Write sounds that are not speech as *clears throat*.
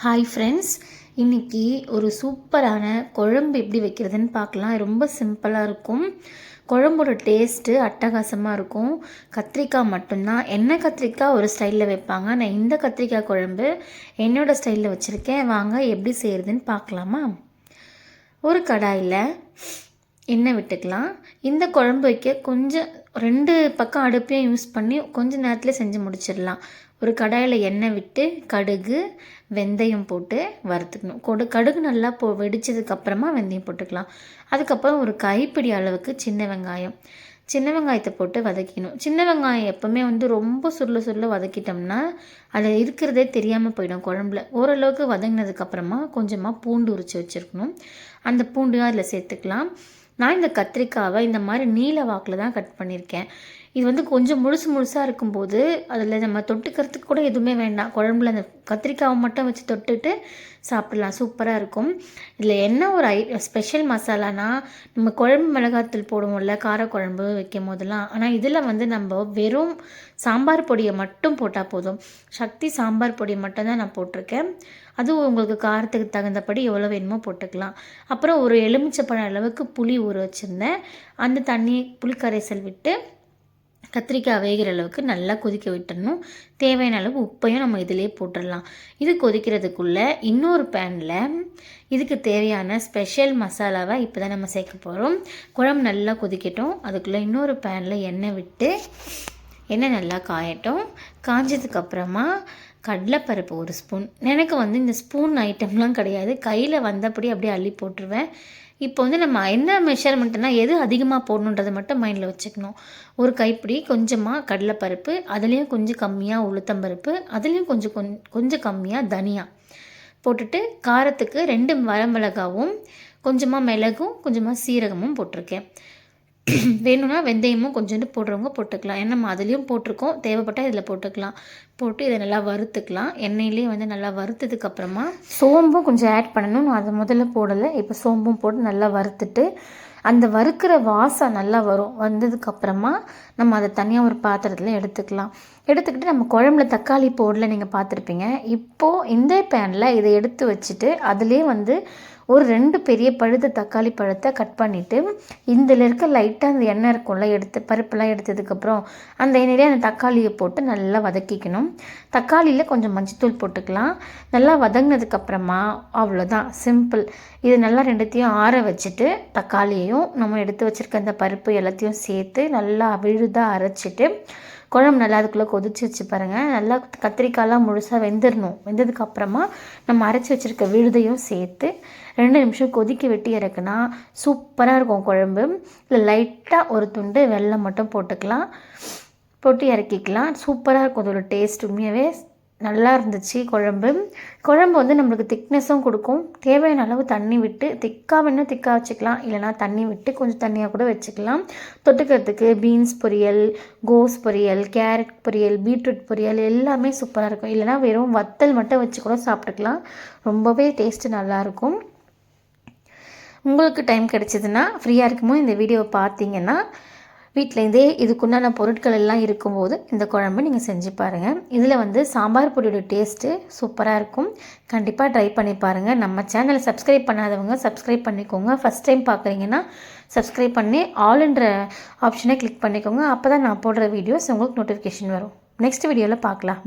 Hi friends இன்றைக்கி ஒரு சூப்பரான குழம்பு எப்படி வைக்கிறதுன்னு பார்க்கலாம். ரொம்ப சிம்பிளாக இருக்கும். குழம்போட டேஸ்ட்டு அட்டகாசமாக இருக்கும். கத்திரிக்காய் மட்டும்தான். எண்ணெய் கத்திரிக்காய் ஒரு ஸ்டைலில் வைப்பாங்க? நான் இந்த கத்திரிக்காய் குழம்பு என்னோடய ஸ்டைலில் வச்சுருக்கேன். வாங்க எப்படி செய்கிறதுன்னு பார்க்கலாமா? ஒரு கடாயில் எண்ணெய் விட்டுக்கலாம். இந்த குழம்பு வைக்க கொஞ்சம் ரெண்டு பக்கம் அடுப்பையும் யூஸ் பண்ணி கொஞ்சம் நேரத்தில் செஞ்சு முடிச்சிடலாம். ஒரு கடாயில் எண்ணெய் விட்டு கடுகு வெந்தயம் போட்டு வறுத்துக்கணும். கொடு கடுகு நல்லா போ வெடித்ததுக்கப்புறமா வெந்தயம் போட்டுக்கலாம். அதுக்கப்புறம் ஒரு கைப்பிடி அளவுக்கு சின்ன வெங்காயம். சின்ன வெங்காயத்தை போட்டு வதக்கிக்கணும். சின்ன வெங்காயம் எப்போவுமே வந்து ரொம்ப சுருள சுருள வதக்கிட்டோம்னா அதில் இருக்கிறதே தெரியாமல் போயிடும் குழம்புல. ஓரளவுக்கு வதங்கினதுக்கப்புறமா கொஞ்சமாக பூண்டு உரித்து வச்சுருக்கணும். அந்த பூண்டு அதில் சேர்த்துக்கலாம். நான் இந்த கத்திரிக்காவை இந்த மாதிரி நீல வாக்கில் தான் கட் பண்ணியிருக்கேன். இது வந்து கொஞ்சம் முழுசு முழுசாக இருக்கும்போது அதில் நம்ம தொட்டுக்கிறதுக்கு கூட எதுவுமே வேண்டாம். குழம்புல அந்த கத்திரிக்காவை மட்டும் வச்சு தொட்டுட்டு சாப்பிட்லாம். சூப்பராக இருக்கும். இதில் என்ன ஒரு ஐ ஸ்பெஷல் மசாலானா நம்ம குழம்பு மிளகாத்தூள் போடுவோம்ல காரக்குழம்பு வைக்கும் போதெல்லாம் ஆனால் இதில் வந்து நம்ம வெறும் சாம்பார் பொடியை மட்டும் போட்டால் போதும். சக்தி சாம்பார் பொடியை மட்டும் தான் நான் போட்டிருக்கேன். அதுவும் உங்களுக்கு காரத்துக்கு தகுந்தபடி எவ்வளோ வேணுமோ போட்டுக்கலாம். அப்புறம் ஒரு எலுமிச்சப்பழம் அளவுக்கு புளி ஊற வச்சுருந்தேன். அந்த தண்ணி புளிக்கரைசல் விட்டு கத்திரிக்காய் வேகிற அளவுக்கு நல்லா கொதிக்க விட்டுடணும் தேவையான அளவு உப்பையும் நம்ம இதிலே போட்டுடலாம் இது கொதிக்கிறதுக்குள்ளே இன்னொரு பேனில் இதுக்கு தேவையான ஸ்பெஷல் மசாலாவை இப்போ தான் நம்ம சேர்க்க போகிறோம் குழம்பு நல்லா கொதிக்கட்டும். அதுக்குள்ளே இன்னொரு பேனில் எண்ணெய் விட்டு எண்ணெய் நல்லா காயட்டும். காஞ்சதுக்கப்புறமா கடலைப்பருப்பு ஒரு ஸ்பூன் எனக்கு வந்து இந்த ஸ்பூன் ஐட்டம்லாம் கிடையாது. கையில் வந்தபடி அப்படியே அள்ளி போட்டுருவேன். இப்போ வந்து நம்ம என்ன மெஷர்மெண்ட்னா எது அதிகமாக போடணுன்றதை மட்டும் மைண்டில் வச்சுக்கணும். ஒரு கைப்பிடி கொஞ்சமாக கடலைப்பருப்பு அதுலேயும் கொஞ்சம் கம்மியாக உளுத்தம்பருப்பு அதுலேயும் கொஞ்சம் கொஞ்சம் கம்மியாக தனியா. போட்டுட்டு காரத்துக்கு ரெண்டு வரமிளகாவும் கொஞ்சமாக மிளகும் கொஞ்சமாக சீரகமும் போட்டிருக்கேன். *clears throat* வேணும்னா வெந்தயமும் கொஞ்சோண்டு போடுறவங்க போட்டுக்கலாம். ஏன்னா நம்ம அதுலேயும் போட்டிருக்கோம். தேவைப்பட்டால் இதில் போட்டுக்கலாம். போட்டு இதை நல்லா வறுத்துக்கலாம். எண்ணெயிலே வந்து நல்லா வறுத்ததுக்கப்புறமா சோம்பும் கொஞ்சம் ஆட் பண்ணணும். நான் அதை முதல்ல போடலை. இப்போ சோம்பும் போட்டு நல்லா வறுத்துட்டு அந்த வறுக்கிற வாசம் நல்லா வரும். வந்ததுக்கப்புறமா நம்ம அதை தனியாக ஒரு பாத்திரத்தில் எடுத்துக்கலாம். எடுத்துக்கிட்டு நம்ம குழம்புல தக்காளி போடல நீங்கள் பார்த்துருப்பீங்க. இப்போது இந்த பேனில் இதை எடுத்து வச்சுட்டு அதிலே வந்து ஒரு ரெண்டு பெரிய பழுத்த தக்காளி பழத்தை கட் பண்ணிவிட்டு இதில் இருக்க லைட்டாக அந்த எண்ணெய் இருக்கும்ல எடுத்து பருப்புலாம் எடுத்ததுக்கப்புறம் அந்த எண்ணெயிலே அந்த தக்காளியை போட்டு நல்லா வதக்கிக்கணும். தக்காளியில் கொஞ்சம் மஞ்சத்தூள் போட்டுக்கலாம். நல்லா வதங்கினதுக்கப்புறமா அவ்வளோதான் சிம்பிள் இது நல்லா ரெண்டுத்தையும் ஆற வச்சுட்டு தக்காளியையும் நம்ம எடுத்து வச்சுருக்க அந்த பருப்பு எல்லாத்தையும் சேர்த்து நல்லா விழுதாக அரைச்சிட்டு குழம்பு நல்லா அதுக்குள்ளே கொதிச்சு வச்சு பாருங்கள் நல்லா கத்திரிக்காயெலாம் முழுசாக வெந்துடணும் வெந்ததுக்கப்புறமா நம்ம அரைச்சி வச்சுருக்க விழுதையும் சேர்த்து ரெண்டு நிமிஷம் கொதிக்க வெட்டி இறக்குனா சூப்பராக இருக்கும் குழம்பு. இல்லை லைட்டாக ஒரு துண்டு வெள்ளம் மட்டும் போட்டுக்கலாம். போட்டு இறக்கிக்கலாம். சூப்பராக இருக்கும். அதோட டேஸ்ட் உண்மையாகவே நல்லா இருந்துச்சு குழம்பு. குழம்பு வந்து நம்மளுக்கு திக்னஸும் கொடுக்கும். தேவையான அளவு தண்ணி விட்டு திக்காக வேணால் திக்காக வச்சுக்கலாம். இல்லைனா தண்ணி விட்டு கொஞ்சம் தண்ணியாக கூட வச்சுக்கலாம். தொட்டுக்கிறதுக்கு பீன்ஸ் பொரியல் கோஸ் பொரியல் கேரட் பொரியல் பீட்ரூட் பொரியல் எல்லாமே சூப்பராக இருக்கும். இல்லைனா வெறும் வத்தல் மட்டும் வச்சு கூட சாப்பிட்டுக்கலாம். ரொம்பவே டேஸ்ட்டு நல்லாயிருக்கும் உங்களுக்கு டைம் கிடச்சிதுன்னா ஃப்ரீயாக இருக்குமோ இந்த வீடியோவை பார்த்தீங்கன்னா வீட்டிலேருந்தே இதுக்குண்டான பொருட்கள் எல்லாம் இருக்கும்போது இந்த குழம்பு நீங்கள் செஞ்சு பாருங்கள் இதில் வந்து சாம்பார் பொடியோட டேஸ்ட்டு சூப்பராக இருக்கும். கண்டிப்பாக ட்ரை பண்ணி பாருங்கள் நம்ம சேனலை சப்ஸ்கிரைப் பண்ணாதவங்க சப்ஸ்கிரைப் பண்ணிக்கோங்க. ஃபஸ்ட் டைம் பார்க்குறீங்கன்னா சப்ஸ்கிரைப் பண்ணி ஆல்ன்ற ஆப்ஷனை கிளிக் பண்ணிக்கோங்க. அப்போ தான் நான் போடுற வீடியோஸ் உங்களுக்கு நோட்டிஃபிகேஷன் வரும். நெக்ஸ்ட் வீடியோவில் பார்க்கலாம்